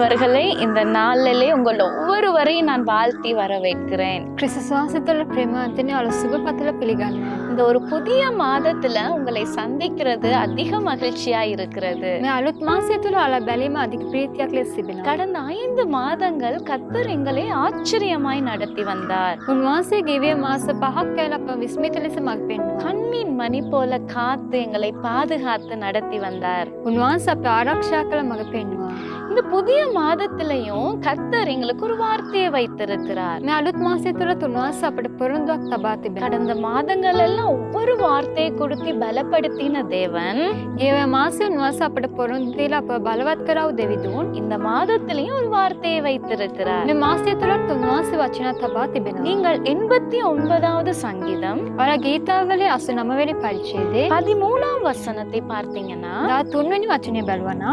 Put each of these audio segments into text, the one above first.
ஆண்டவர்களை இந்த நாளிலே உங்கள் ஒவ்வொருவரையும் நான் வாழ்த்தி வரவேற்கிறேன். கிறிஸ்து சுவாசத்தில் பிரேமத்தினே அவ்வளோ சுகபத்தில் பிலிகான் இந்த ஒரு புதிய மாதத்தில் உங்களை சந்திக்கிறது அதிக மகிழ்ச்சியாக இருக்கிறது. அழுத் மாசத்தில் அவளை பலியமா அதிக பிரீத்தியாக்களே சிபின் கடந்த ஐந்து மாதங்கள் கத்தர் எங்களை ஆச்சரியமாய் நடத்தி வந்தார். உன் மாச கிவிய மாச பகக்கேலப்ப விஸ்மித்தலிசு மகப்பெண் கண்ணின் மணி போல காத்து எங்களை பாதுகாத்து நடத்தி வந்தார். உன் வாச ஆராய்ச்சியாக்களை மகப்பெண்ணுவா இந்த புதிய மாதத்திலையும் கத்தர் எங்களுக்கு ஒரு வார்த்தையை வைத்திருக்கிறார். அடுத்த மாசத்துல துணாசு அப்படி பொருந்தோக்த பாத்தி கடந்த மாதங்கள் எல்லாம் ஒவ்வொரு வார்த்தையை கொடுத்து பலப்படுத்தின தேவன். ஏவ மாசம் நுவாசு அப்படி பொருந்தில அப்ப பலவத்கராவ் தேவிதூன் இந்த மாதத்திலையும் ஒரு வார்த்தையை வைத்திருக்கிறார். இந்த மாசத்துல துணாசு வச்சின தபாத்தி நீங்கள் எண்பத்தி ஒன்பதாவது சங்கீதம் பல கீதாவளி அசு நம்ம வேலை பழிச்சது பதிமூணாம் வசனத்தை பார்த்தீங்கன்னா துண்மணி வச்சனே பல்வனா?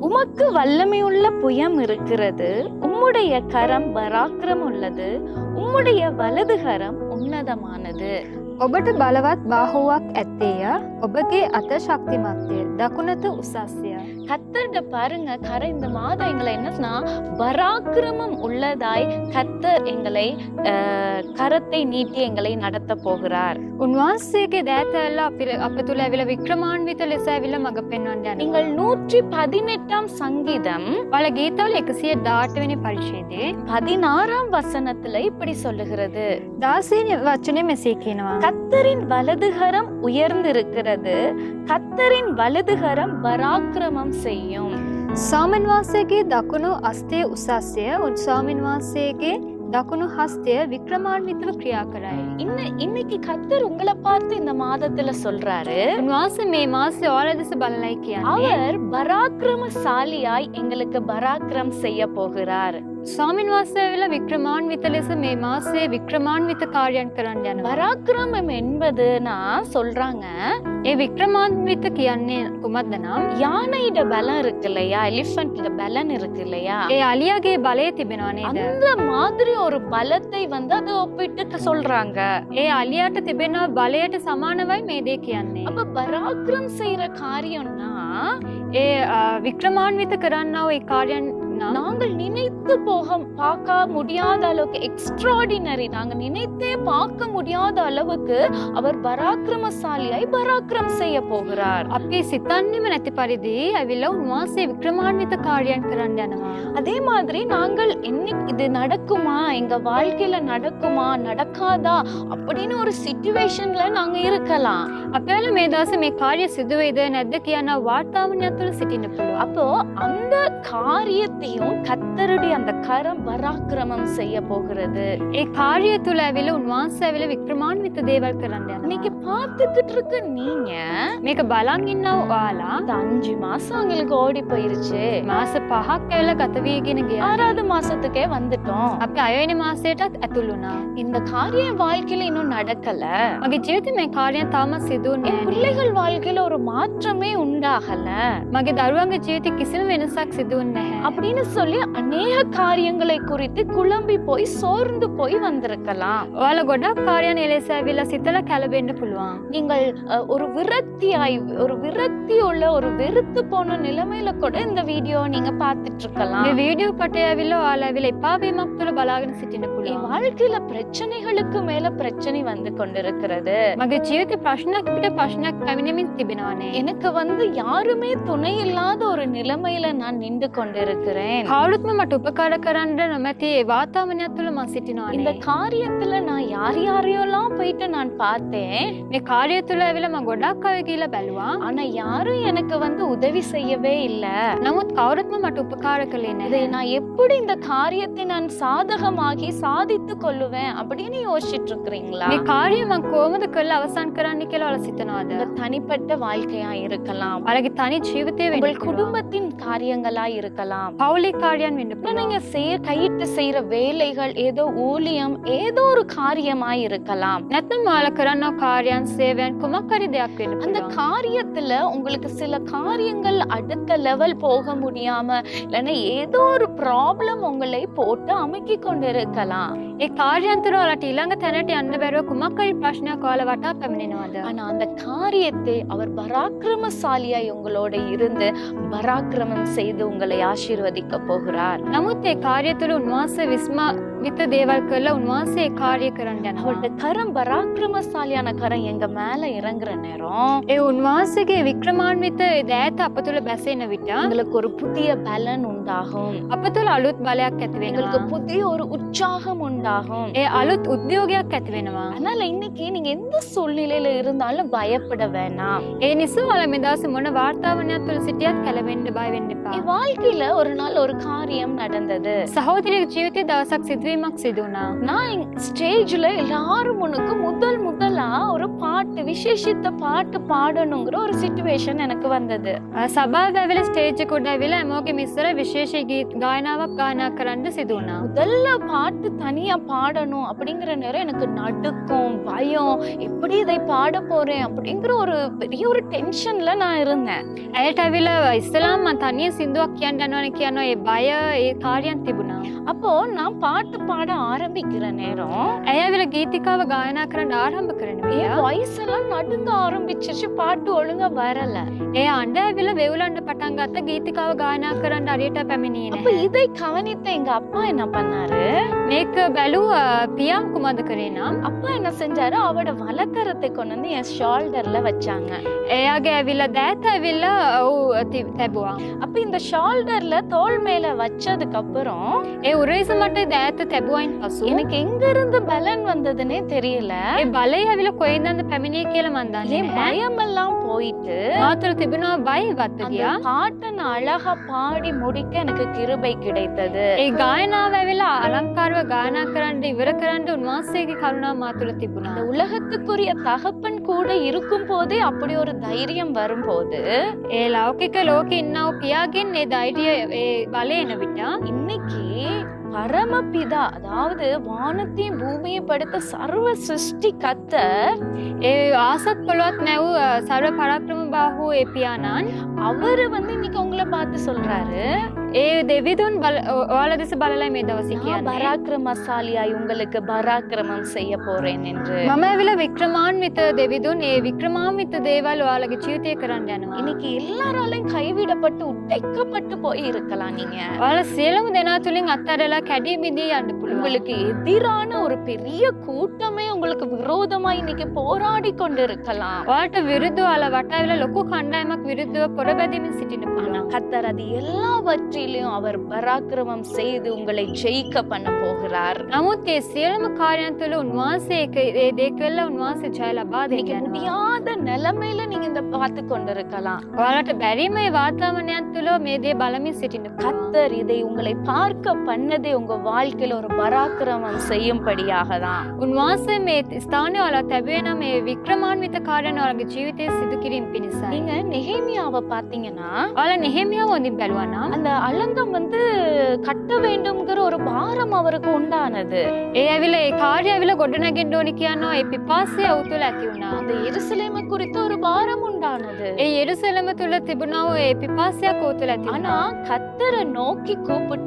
உமக்கு வல்லமையுள்ள புயம் இருக்கிறது உம்முடைய கரம் பராக்கிரம் உள்ளது உம்முடைய வலது கரம் உன்னதமானது ඔබට බලවත් බාහුවක් ඇත්තේය ඔබගේ අත ශක්තිමත්ය දකුණත උසස්ය. கத்தர்கிட்ட பாருங்க கரை இந்த மாதம் எங்களை என்னன்னா பராக்கிரமம் உள்ளதாய் கத்தர் எங்களை அஹ், கரத்தை நீட்டி எங்களை நடத்த போகிறார் උන්වහන්සේගේ දෑතැල්ල අපි අප තුළ ඇවිල වික්‍රමාන්විත ලෙස ඇවිල මඟ පෙන්වන් යන. நீங்கள் நூற்றி பதினெட்டாம் சங்கீதம் වල ගීතවල එකසිය දාටවැනි පරිශේදේ பதினாறாம் வசனத்துல இப்படி சொல்லுகிறது දාසයන වචනය මෙසේ කියනවා. கத்தரின் வலதுகரம் உயர்ந்திருக்கிறது கத்தரின் வலதுகரம் பராக்கிரமம் செய்யும் සාමන් වහන්සේගේ දකුණු අස්තේ උසස්ය උන් ස්වාමීන් වහන්සේගේ දකුණු හස්තය වික්‍රමාන්විතව ක්‍රියා කරයි. இன்ன- இன்னைக்கு கத்தர் உங்களை பார்த்து இந்த மாதத்துல சொல்றாரு උන්වහන්සේ මේ මාසය ඕල දෙස බලලයි කියන්නේ. அவர் பராக்கிரமசாலியாய் எங்களுக்கு பராக்கிரம் செய்ய போகிறார் സ്വാമിനിവാസേവിലെ மே மாசே മാസേ വിക്രമാൻവിത്ത കാര്യം കരാണ് പരാക്രമം என்பதுனா சொல்றாங்க ஏ விக்ரமான்வித்த கியானே குமதனா யானையிட பலம் இருக்கு இல்லையா எலிஃபென்ட்ல பலம் இருக்கு இல்லையா ஏ அலியாகே பலைய திபினானே அந்த மாதிரி ஒரு பலத்தை வந்து அது ஒப்பிட்டு சொல்றாங்க. ஏ அலியாட்ட திபினா பலையட்ட சமானவாய் மேதே கியானே அப்ப பராக்கிரம் செய்யற காரியம்னா ஏ விக்ரமான்வித்த கரான்னா ஒரு காரியம் அப்படின்னா நாங்கள் நினைத்து போக பார்க்க முடியாத அளவுக்கு எக்ஸ்ட்ராடினரி நாங்கள் நினைத்தே பார்க்க முடியாத அளவுக்கு அவர் பராக்கிரமசாலியாய் பராக்கிரம் செய்ய போகிறார். அப்பே சித்தாண்மை நத்திப்பரிதி அவில உன்வாசை விக்ரமான்வித காரியம் பிறந்தன அதே மாதிரி நாங்கள் என்ன இது நடக்குமா? எங்க வாழ்க்கையில நடக்குமா? நடக்காதா? அப்படின்னு ஒரு சிச்சுவேஷன்ல நாங்க இருக்கலாம். அப்பயால மேதாசு மே காரிய சிதுவைது நெத்துக்கியான வார்த்தாமன்யத்தில் சிட்டினப்போ அப்போ அந்த காரியத்தை மேலையும் கத்தருடைய அந்த கரம் பராக்கிரமம் செய்ய போகிறது. ஏ காரியத்துலவில உன் வாசவில விக்ரமான்வித்த தேவர் கரண்டு இன்னைக்கு பாத்துக்கிட்டு இருக்க நீங்க மிக பலாங்கின்னா வாலா அஞ்சு மாசம் அவங்களுக்கு ஓடி போயிருச்சு. மாச பகாக்கவில கத்தவீகினுக்கு ஆறாவது மாசத்துக்கே வந்துட்டோம். அப்ப அயோனி மாசேட்டா அத்துலுனா இந்த காரியம் வாழ்க்கையில இன்னும் நடக்கல. மக மே காரியம் தாமஸ் தாமசிது பிள்ளைகள் வாழ்க்கையில ஒரு மாற்றமே உண்டாகல. மக தருவாங்க ஜீவிதி கிசிம் வெனசாக் சிது அப்படின்னு அப்படின்னு சொல்லி அநேக காரியங்களை குறித்து குழம்பி போய் சோர்ந்து போய் வந்திருக்கலாம். వాళ్ళు కూడా కార్యాన్ని వెళ్ళేసా சித்தல స్థితిలో కలబెండు நீங்கள் ஒரு விரக்தி ஆய் ஒரு விரக்தி உள்ள ஒரு வெறுத்து போன நிலைமையில கூட இந்த வீடியோ நீங்க பார்த்துட்டு இருக்கலாம் வீடியோ பட்டையாவில ಪಟ್ಟೆಯ ವಿಲ್ಲೋ ಅಲ್ಲ ವಿಲ್ಲ ಇಪ್ಪ ವಿಮಕ್ತಲು புள்ளி வாழ்க்கையில பிரச்சனைகளுக்கு மேல பிரச்சனை வந்து கொண்டிருக்கிறது. ಮಗ ಜೀವಿತ ಪ್ರಶ್ನ ಬಿಟ್ಟ ಪ್ರಶ್ನ ಕವಿನೆ எனக்கு வந்து யாருமே துணை இல்லாத ஒரு நிலைமையில நான் நின்று கொண்டிருக்கிறேன். කවුරුත්ම මට උපකාර කරන්න නොමැති ඒ වාතාවනයක් තුළ මං இந்த සිටිනවානේ. காரியத்துல நான் யார் யாரையெல்லாம் போயிட்டு நான் பார்த்தேன் මේ කාරය තුළ ඇවිල ම ගොඩක් අය කියලා බැලවා. ஆனா யாரும் எனக்கு வந்து உதவி செய்யவே இல்ல නමුත් කවුරුත්ම මට උපකාර කළේ இதை නැහැ. நான் எப்படி இந்த காரியத்தை நான் சாதகமாகி சாதித்து கொள்ளுவேன் அப்படின்னு யோசிச்சுட்டு இருக்கிறீங்களா මේ කාරය මං කෝමද කළ අවසන් කරන්න කියලා ඔල සිතනවාද. உங்க தனிப்பட்ட வாழ்க்கையா இருக்கலாம் අලගේ තනි ජීවිතය உங்கள் වෙන குடும்பத்தின் காரியங்களா இருக்கலாம் கவலை காரியம் வேண்டும் நீங்க செய்ய கையிட்டு செய்யற வேலைகள் ஏதோ ஊழியம் ஏதோ ஒரு காரியமாய் இருக்கலாம். நத்தம் வளர்க்கிறோம் காரியம் சேவன் குமக்கரிதையாக்கு அந்த காரியத்துல உங்களுக்கு சில காரியங்கள் அடுத்த லெவல் போக முடியாம இல்லைன்னா ஏதோ ஒரு ப்ராப்ளம் உங்களை போட்டு அமுக்கி கொண்டிருக்கலாம். ஏ ಕಾರ್ಯಾಂತರು ಅಲ್ಲಟ ಇಲ್ಲಂಗ ತನಟಿ ಅನ್ನ ಬೇರೆ குமக்கரி ಪ್ರಶ್ನೆ ಕಾಲ ವಟಾಪಮಿನ ஆனா அந்த காரியத்தை அவர் பராக்கிரமசாலியாய் உங்களோட இருந்து பராக்கிரமம் செய்து உங்களை ஆசீர்வதி ஆரம்பிக்க போகிறார் நமுத்தே காரியத்தில் உன்வாச விஸ்மா மித்த தேவர்களில் உன்வாசைய காரியக்கிறேன் அவளோட கரம் பராக்கிரமசாலியான கரம் எங்க மேல இறங்குற நேரம். ஏ உன்வாசுக்கு விக்ரமான்வித்த தேத்த அப்பத்துல பெசைன விட்டா? எங்களுக்கு ஒரு புதிய பலன் உண்டாகும். அப்பத்துல அழுத் பலையா கத்துவே எங்களுக்கு புதிய ஒரு உற்சாகம் உண்டாகும். ஏ அழுத் உத்தியோகியா கத்துவேணுமா? அதனால இன்னைக்கு நீங்க எந்த சூழ்நிலையில இருந்தாலும் பயப்பட வேணாம். ஏ நிசு வளமிதாசு முன்ன வார்த்தாவனியா துளசிட்டியா கிளவேண்டு பாய் வேண்டுப்பா? வாழ்க்கையில ஒரு நாள் நாள் ஒரு காரியம் நடந்தது. சகோதரி ஜீவித்தி தவசக் சித்விமக் சிதுனா. நான் ஸ்டேஜ்ல எல்லாரும் உனக்கு முதல் முதலா ஒரு பா பாட்டு விசேஷித்த பாட்டு பாடணுங்கிற ஒரு சுச்சுவேஷன் எனக்கு வந்தது. சபாதவில ಸಭಾದವಿಲ ಸ್ಟೇಜ್ ಕುಡವಿಲ ಎಮೋಗೆ ಮಿಸ್ರ ವಿಶೇಷ ಗೀತ್ ಗಾಯனாவ காணாக்கரண்டு சிதுனா முதல்ல பாட்டு தனியா பாடணும் அப்படிங்கிற நேரம் எனக்கு நடுக்கும் பயம். எப்படி இதை பாட போறேன் அப்படிங்கிற ஒரு பெரிய ஒரு டென்ஷன்ல நான் இருந்தேன். ஏட்டாவில இஸ்லாம் தனியா சிந்து அக்கியாண்டானோ எனக்கியானோ ஏ பய ஏ காரியம் திபுனா அப்போ நான் பாட்டு பாட ஆரம்பிக்கிற நேரம் ஏயாவில கீதிக்காவ காயனாக்கரண்டு ஆரம்பிக்கிறேன் வாய்ஸ் மனசெல்லாம் நடுங்க ஆரம்பிச்சிருச்சு. பாட்டு ஒழுங்கா வரல. ஏ அண்டாவில வெவுலாண்டு பட்டாங்காத்த அத்த கீத்துக்காவ கானாக்கிறண்டு அடியட்ட பெமினியன் அப்ப இதை கவனித்த எங்க அப்பா என்ன பண்ணாரு? நேக்கு பெலு பியாம் குமாதுக்கிறேனா அப்பா என்ன செஞ்சாரு? அவட வலக்கரத்தை கொண்டு வந்து என் ஷால்டர்ல வச்சாங்க. ஏயாக அவில தேத்தவில தேபுவா அப்ப இந்த ஷால்டர்ல தோல் மேல வச்சதுக்கு அப்புறம் ஏ உரேச மட்டும் தேத்த தெபுவாயின் எனக்கு எங்க இருந்து பலன் வந்ததுன்னே தெரியல. பலையாவில கொய்ந்த அந்த ಜಾಮಿನೇ பயம் எல்லாம் போயிட்டு மாத்திர திபினோ பை வத்தியா பாட்டை அழகா பாடி முடிக்க எனக்கு கிருபை கிடைத்தது. ಈ ಗಾಯನವೆಲ್ಲ ಅಲಂಕಾರವ ಗಾಯನ ಕರಂಡಿ ಇವರ கருணா ಮಾಸೇಗೆ ಕರುಣಾ ಮಾತುಲ உலகத்துக்குரிய தகப்பன் கூட இருக்கும் போதே அப்படி ஒரு தைரியம் வரும்போது ஏ லௌகிக்க லோகி இன்னவு பியாகின் ஏ தைரிய ஏ வலையன விட்டா இன்னைக்கு பரமபிதா அதாவது வானத்தையும் பூமியை படுத்த சர்வ சிருஷ்டி கத்த ஆசத் பலவத் நேவு சர்வ பராக்கிரம பாஹு எப்பியானான் அவரு வந்து இன்னைக்கு உங்களை பார்த்து சொல்றாரு. ඒ දෙවිදුන් බල ඔයාල දෙස බලලයි මේ දවසි நான் කියන්නේ பராக்கிரமசாலியாய் உங்களுக்கு பராக்கிரமம் செய்ய போறேன் என்று මම ඇවිල වික්‍රමාන්විත දෙවිදුන් ඒ වික්‍රමාන්විත දේවල් ඔයාලගේ ජීවිතය කරන්න යනවා இன்னைக்கு எல்லாராலையும் கைவிடப்பட்டு உடைக்கப்பட்டு போய் இருக்கலாம் நீங்க ඔයාල සියලම දෙනා තුළින් අත්තරලා කැඩී බිඳී යන්න පුළුවන් உங்களுக்கு எதிரான ஒரு பெரிய கூட்டமே உங்களுக்கு விரோதமா இன்னைக்கு போராடி கொண்டு இருக்கலாம் ඔයාට විරුද්ධ ඔයාල වටාවිල ලොකු කණ්ඩායමක් විරුද්ධව පොරබැදීමෙන් සිටින්න ஆனா පුළුවන් கத்தர் அது எல்லாவற்றிலும் அவர் பராக்கிரமம் செய்து உங்களை ஜெயிக்க பண்ண போகிறார். நமக்கு சீரம காரியத்தில் உன்வாசைக்கு தேக்கல்ல உன்வாசி செய்யல முடியாத நிலைமையில நீங்க இந்த பார்த்து கொண்டிருக்கலாம். வாழட்ட பெரியமை வாத்தாமணியத்திலோ மேதே பலமே சிட்டின கத்தர் இதை உங்களை பார்க்க பண்ணதே உங்க வாழ்க்கையில ஒரு பராக்கிரமம் செய்யும்படியாக தான் உன்வாசை மே ஸ்தான அல தபேன மே விக்ரமான்வித காரன் அவருக்கு ஜீவித்தை சிதுக்கிறேன் பினிசா நீங்க நெஹேமியாவை பாத்தீங்கன்னா அவளை நெஹேமியாவை வந்து பெல்வானா அந்த அலங்கம் வந்து கட்ட வேண்டும்ங்கிற ஒரு பாரம் அவருக்கு உண்டானது ඒ ඇවිල ඒ කාර්ය ඇවිල ගොඩනැගෙන්ඩ ඕනි කියන්නවා ඒ පිපාසය ඔවු තුළ ඇති වුණා. அந்த எருசலேமை குறித்த ஒரு பாரம் உண்டானது ඒ එරුසලම තුළ තිබුණාව ඒ පිපාසයක් ඔවු තුළ ඇති ஆனா கத்தரை நோக்கி கூப்பிட்டாரு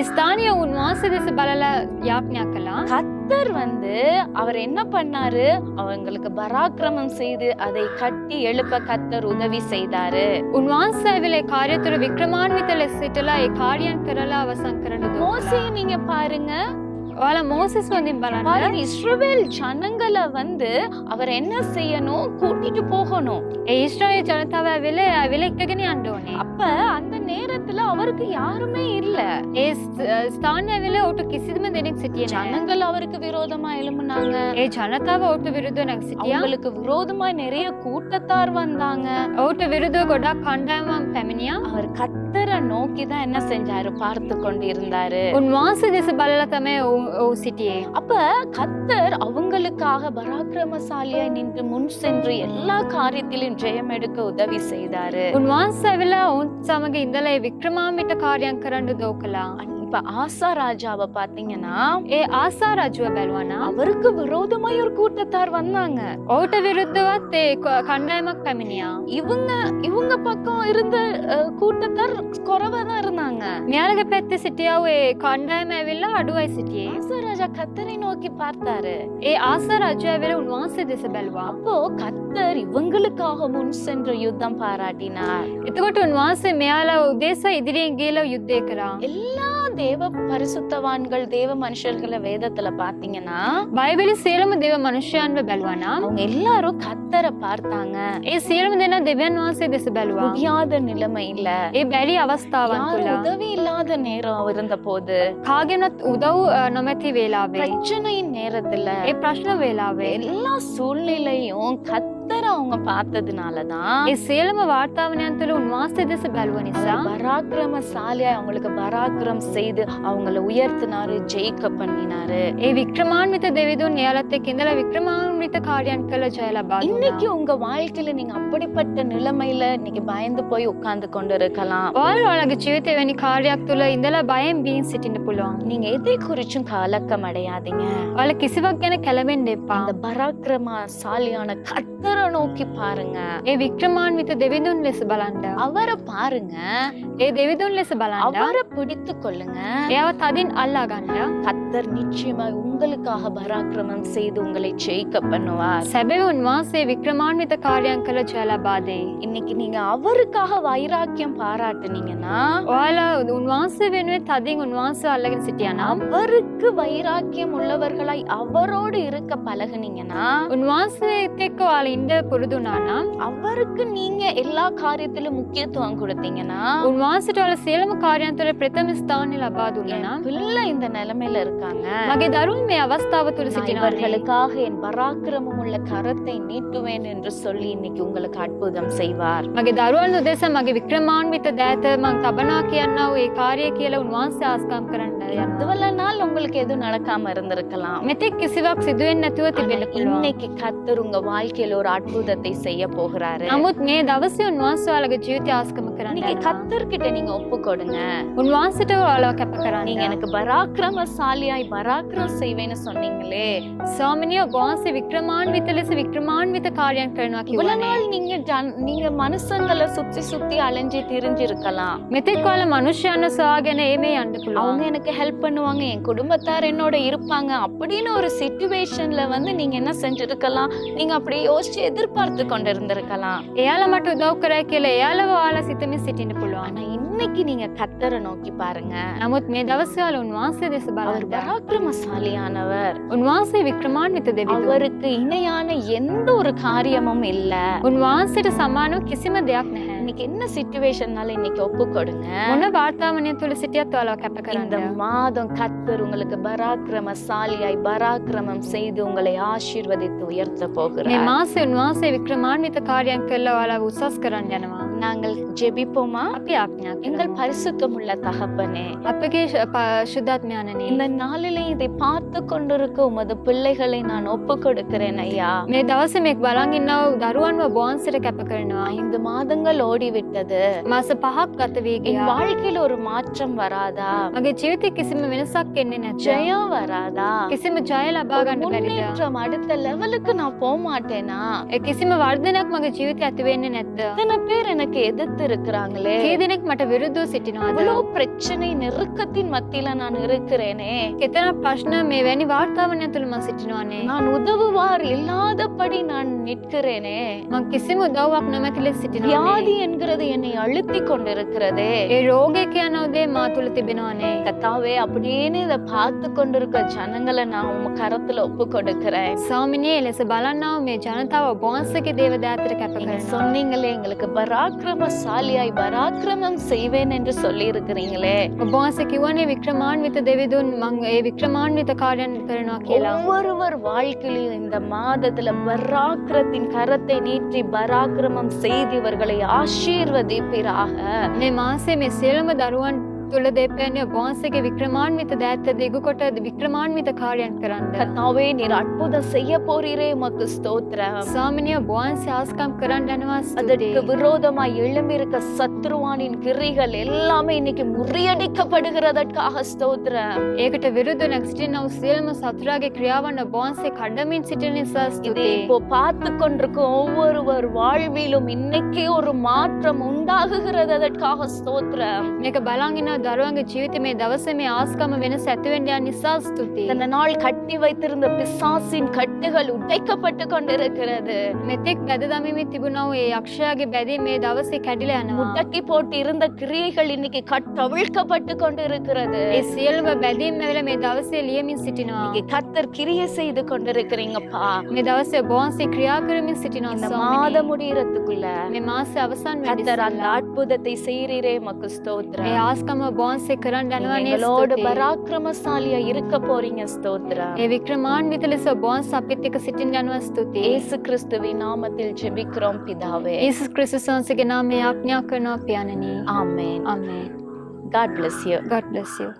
ஸ்தானிய உன் வாசகச பலல யாப்ஞாக்கலாம் கத்தர் வந்து அவர் என்ன பண்ணாரு? அவங்களுக்கு பராக்கிரமம் செய்து அதை கட்டி எழுப்ப கத்தர் உதவி செய்தாரு. உன் வாசவில காரியத்துல விக்ரமான்வித்தல சிட்டலா காரியம் கரலா அவசங்கரனது? மோசையை நீங்க பாருங்க. அவள மோசஸ் வந்து இஸ்ரோவேல் ஜனங்களை வந்து அவர் என்ன செய்யணும்? கூட்டிட்டு போகணும். இஸ்ரவேல் ஜனதாவை விலை விலைக்ககனே ஆண்டோனே அப்ப அந்த நேரத்துல அவருக்கு யாருமே இல்ல. ஏ ஸ்தான விலை ஒட்டு கிசிதுமே எனக்கு சிட்டிய? ஜனங்கள் அவருக்கு விரோதமா எழும்புனாங்க. ஏ ஜனதாவை ஒட்டு விருது எனக்கு சிட்டியா? அவங்களுக்கு விரோதமா நிறைய கூட்டத்தார் வந்தாங்க. ஒட்டு விருது கொடா கண்டாமம் பெமினியா? அவர் கட் நோக்கி தான் என்ன செஞ்சாரு? பார்த்து கொண்டு இருந்தாரு உன் வாசகச பலக்கமே ஓசிட்டியே அப்ப கத்தர் அவங்களுக்காக பராக்கிரமசாலியா நின்று முன் சென்று எல்லா காரியத்திலும் ஜெயம் எடுக்க உதவி செய்தாரு. உன் வாசவில உன் சமக இதலை விக்ரமாமிட்ட காரியம் கரண்டு தோக்கலாம் இப்ப ஆசா ராஜாவை பாத்தீங்கன்னா ஏ ஆசா ராஜுவ பெல்வானா அவருக்கு விரோதமாய் ஒரு கூட்டத்தார் வந்தாங்க. ஓட்ட விருத்தவா தே கண்டாயமக் கமினியா? இவங்க இவங்க பக்கம் இருந்த கூட்டத்தார் குறவா தான் இருந்தாங்க. ஞானக பெத்த சிட்டியாவே கண்டாயமாவில அடுவாய் சிட்டியே? ஆசா ராஜா கத்தரை நோக்கி பார்த்தாரு. ஏ ஆசா ராஜாவில உன் வாச திசை பெல்வா? அப்போ கத்தர் இவங்களுக்காக முன் சென்ற யுத்தம் பாராட்டினார். இதுகொட்டு உன் வாச மேல உதேச எதிரே கீழ யுத்தேக்கிறான் எல்லா இன்னும் தேவ பரிசுத்தவான்கள் தேவ மனுஷர்களை வேதத்துல பாத்தீங்கன்னா பைபிள் சேலம் தேவ மனுஷான்வ பெல்வானா? அவங்க எல்லாரும் கத்தரை பார்த்தாங்க. ஏ சேலம் தேனா திவ்யான்வாசே திசு பெல்வா முடியாத நிலைமை இல்ல. ஏ பெரிய அவஸ்தாவான் உதவி இல்லாத நேரம் இருந்த போது காகினத் உதவு நொமதி வேளாவே? பிரச்சனையின் நேரத்துல ஏ பிரச்சனை வேளாவே? எல்லா சூழ்நிலையும் கத்த அவங்க பார்த்ததுனால தான் சேலம வார்த்தாவனியத்தில் உன் வாசதிச பல்வனிசா? பராக்கிரமசாலியா அவங்களுக்கு பராக்கிரம் செய்து அவங்கள உயர்த்தினாரு ஜெயிக்க பண்ணினாரு. ஏ விக்ரமான்வித தேவிதும் நேலத்தை கிந்தல விக்ரமான்வித காரியான்கள ஜெயலபா இன்னைக்கு உங்க வாழ்க்கையில நீங்க அப்படிப்பட்ட நிலைமையில இன்னைக்கு பயந்து போய் உட்கார்ந்து கொண்டு இருக்கலாம். வாழ் ஒழக ஜீவித்தேவனி காரியாக்துல இந்தல பயம் பீன் சிட்டின்னு புல்லுவாங்க நீங்க எதை குறிச்சும் கலக்கம் அடையாதீங்க அவளுக்கு இசுவக்கென கிளம்பி அந்த பராக்கிரமசாலியான கத்தர அவரை நோக்கி பாருங்க. ஏ விக்ரமான் தேவிதுன் லெஸ் பலாண்ட? அவரை பாருங்க. ஏ தேவிதுன் லெஸ் பலாண்ட? அவரை பிடித்து கொள்ளுங்க. ஏவ ததின் அல்லாகாண்ட கத்தர் நிச்சயமாய் உங்களுக்காக பராக்கிரமம் செய்து உங்களை ஜெயிக்க பண்ணுவார். செபவே உன்வாசே விக்ரமான் வித் காரியங்கல ஜலபாதே. இன்னைக்கு நீங்க அவருக்காக வைராக்கியம் பாராட்டுனீங்கன்னா உன் வாசு வேணுமே ததிங் உன் வாசு அழகன் சிட்டியானா? அவருக்கு வைராக்கியம் உள்ளவர்களாய் அவரோடு இருக்க பழகுனீங்கன்னா உன் வாசு வாழ இந்த கேட்ட பொழுதுனானா அவருக்கு நீங்க எல்லா காரியத்திலும் முக்கியத்துவம் கொடுத்தீங்கன்னா உன் வாசட்டோட சேலம் காரியத்துல பிரதம ஸ்தானில் அபாதுள்ளனா பிள்ளை இந்த நிலைமையில இருக்காங்க. மகை தருண்மை அவஸ்தாவத்தில் சிக்கினவர்களுக்காக என் பராக்கிரமம் உள்ள கரத்தை நீட்டுவேன் என்று சொல்லி இன்னைக்கு உங்களுக்கு அற்புதம் செய்வார். மகை தருண் உதேசம் மகை விக்ரமான்வித்த தேத்த மங் தபனாக்கி அண்ணா ஏ காரிய கீழ உன் வாசி ஆஸ்காம் கரண்ட? உங்களுக்கு எதுவும் நடக்காம இருந்திருக்கலாம். மெத்தைக்கு சிவாக் சிதுவென்ன இன்னைக்கு கத்தர் உங்க வாழ்க்கையில ஒரு அற்புதத்தை செய்ய போகிறாரு. நே தவசிய தவசியம் வாசு அழகு ஜீவித்தி ஆஸ்கமக்கிறான் நீங்க கத்தர்கிட்ட நீங்க ஒப்பு கொடுங்க உன் வாசிட்ட அழகு கேப்பக்கிறான் நீங்க எனக்கு பராக்கிரமசாலியாய் பராக்கிரம் செய்வேன்னு சொன்னீங்களே. சாமினியோ வாசி விக்ரமான்வித்தலிசு விக்ரமான்வித்த காரியம் கருணாக்கி இவ்வளவு நாள் நீங்க நீங்க மனுஷங்களை சுத்தி சுத்தி அலைஞ்சி திரிஞ்சிருக்கலாம். மெத்தைக்கால மனுஷான சாகன ஏமே அண்டுக்குள்ள அவங்க எனக்கு ஹெல்ப் பண்ணுவாங்க என் குடும்பத்தார் என்னோட இருப்பாங்க அப்படின்னு ஒரு சுச்சுவேஷன்ல வந்து நீங்க என்ன செஞ்சிருக்கலாம்? நீங்க அப்படி யோசிச்சு எதிர்பார்த்து கொண்டு இருந்திருக்கலாம் ஏழை மட்டும் தோக்குற கீழே ஏழை ஆள சித்தமே சிட்டின்னு போடுவாங்க. இன்னைக்கு நீங்க கத்தரை நோக்கி பாருங்க. நமத் மே தவசால் உன் வாசை தேசபால் அவர் பராக்கிரமசாலியானவர். உன் வாசை விக்ரமான்வித்த தேவி அவருக்கு இணையான எந்த ஒரு காரியமும் இல்ல. உன் வாசிட்ட சமானம் கிசிம தியாக்னஹ. இன்னைக்கு என்ன சுச்சுவேஷன்னால இன்னைக்கு ஒப்பு கொடுங்க முன்ன வார்த்தாவனே துளசிட்டியா ஆத்வாலோ கெப்பக்கர இந்த மாதம் கத்தர் உங்களுக்கு பராக்கிரமசாலியாய் பராக்கிரமம் செய்து உங்களை ஆசீர்வதித்து உயர்த்த போகிறேன் மாச மாச விக்ரமான்வித காரியம் கெல்லவால உசாஸ்கரன் ஜனவா நாங்கள் ஜெபிப்போமா? அப்படி ஆப்ஞா எங்கள் பரிசுத்தம் உள்ள தகப்பனே அப்பகே சுத்தாத்மியானனே இந்த நாளிலே இதை பார்த்து கொண்டிருக்கும் உமது பிள்ளைகளை நான் ஒப்பு கொடுக்கிறேன் ஐயா மே தவசம் எக் பலாங்கின்னா தருவான்வ பான்சிர கெப்பக்கரனுவா ஐந்து மாதங்கள் ಓಡಿವಿಟ್ಟದು ಮಾಸ ಪಹಾಕ್ ಕತವಿ வாழ்க்கையில ஒரு மாற்றம் வராதா? அங்க ஜீவித்தி கிசிம வினசாக்கு என்ன ஜெயம் வராதா? கிசிம ஜெய முன்னேற்றம் அடுத்த லெவலுக்கு நான் போக மாட்டேனா? கிசிம வர்தனக்கு மக ஜீவித்தி அத்துவே என்ன இத்தனை பேர் எனக்கு எதிர்த்து இருக்கிறாங்களே. ஏதனக்கு மட்ட விருதோ சிட்டினோ அவ்வளவு பிரச்சனை நெருக்கத்தின் மத்தியில நான் இருக்கிறேனே. எத்தனை பிரச்சனை மேவேனி வார்த்தாவணத்தில் மா சிட்டினோனே? நான் உதவுவார் இல்லாதபடி நான் நிற்கிறேனே. மக கிசிம உதவாக் நமத்திலே சிட்டினோ வியாதி என்கிறது என்னை அழுத்தி கொண்டிருக்கிறதே. ரோகைக்கு அனோதே மாத்துளுத்தி பினானே கத்தாவே அப்படின்னு இதை பார்த்து கொண்டிருக்க ஜனங்களை நான் உங்க கரத்துல ஒப்பு கொடுக்கிறேன். சாமினே இல்ல பலனா உமே ஜனதாவை பாசுக்கு தேவதாத்திர கப்பங்க சொன்னீங்களே எங்களுக்கு பராக்கிரமசாலியாய் பராக்கிரமம் செய்வேன் என்று சொல்லி இருக்கிறீங்களே பாசுக்கு இவனே விக்ரமான்வித்த தேவிதுன் மங் விக்ரமான்வித்த காரியம் கருணா கேளா ஒவ்வொருவர் வாழ்க்கையிலும் இந்த மாதத்துல பராக்கிரத்தின் கரத்தை நீட்டி பராக்கிரமம் செய்து இவர்களை ஆசை આશીર્વદે પીરાહ ને માસે મેં સેળમ દરવન තුළ දෙපැනිය බෝන්සගේ වික්‍රමාන්විත දෑත්ත දෙගුකොට වික්‍රමාන්විත කාරයන් කරන්න. கத்தாவே நீர் அற்புதம் செய்ய போறீரே உமக்கு ஸ்தோத்திரம் ස්වාමිනිය බෝන්ස ආස්කම් කරන්න යනවා அதற்கு ස්තුතියි. விரோதமாய் எழும்பியிருக்க சத்ருவானின் கிரிகள் எல்லாமே இன்னைக்கு முறியடிக்கப்படுகிறதற்காக ஸ்தோத்திரம் ඒකට විරුද්ධ නැක්සිටිනව සියල්ම සතුරාගේ ක්‍රියාවන්න බෝන්සේ කඩමින් සිටින නිසා இதை ස්තුතියි. இப்போ பார்த்து கொண்டிருக்கும் ஒவ்வொருவர் வாழ்விலும் இன்னைக்கே ஒரு மாற்றம் உண்டாகுகிறது அதற்காக ஸ்தோத்திரம் මේක බලංගෙන గర్వంగా జీవితమే దవసమే ఆస్కామ వెను సత్యవేండి நிசா సాస్తుతి அந்த நாள் கட்டி வைத்திருந்த பிசாசின் கட்டுகள் உடைக்கப்பட்டு கொண்டிருக்கிறது. மெத்திக் பெததமே திபுனாவு அக்ஷயாகி பெதி மே தவசி கடிலே அன போட்டு இருந்த கிரியைகள் இன்னைக்கு கட்டவிழ்க்கப்பட்டு கொண்டிருக்கிறது. சியல்வ பெதி மேல மே தவசி லியமின் சிட்டினா? இன்னைக்கு கத்தர் கிரியை செய்து கொண்டிருக்கிறீங்கப்பா. மே தவசி போன்சி கிரியாகிரமின் சிட்டினா இந்த முடியறதுக்குள்ள மே மாச அவசான் கத்தர் அந்த அற்புதத்தை செய்கிறீரே மக்கு ஸ்தோத்ரே ஆஸ்கம எங்களோடு பராக்கிரமசாலியா இருக்க போறீங்க ஸ்தோத்ரா ఏ విక్రమాన్వితులు సబాన్ సపిత్తిక సిట్టిండను స్తుతి యేసు క్రీస్తువి నామத்தில் ஜெபிக்கிறோம் பிதாவே యేసు క్రీస్తు సంసిగ నామే ఆజ్ఞాకన ప్యానని amen amen God bless you God bless you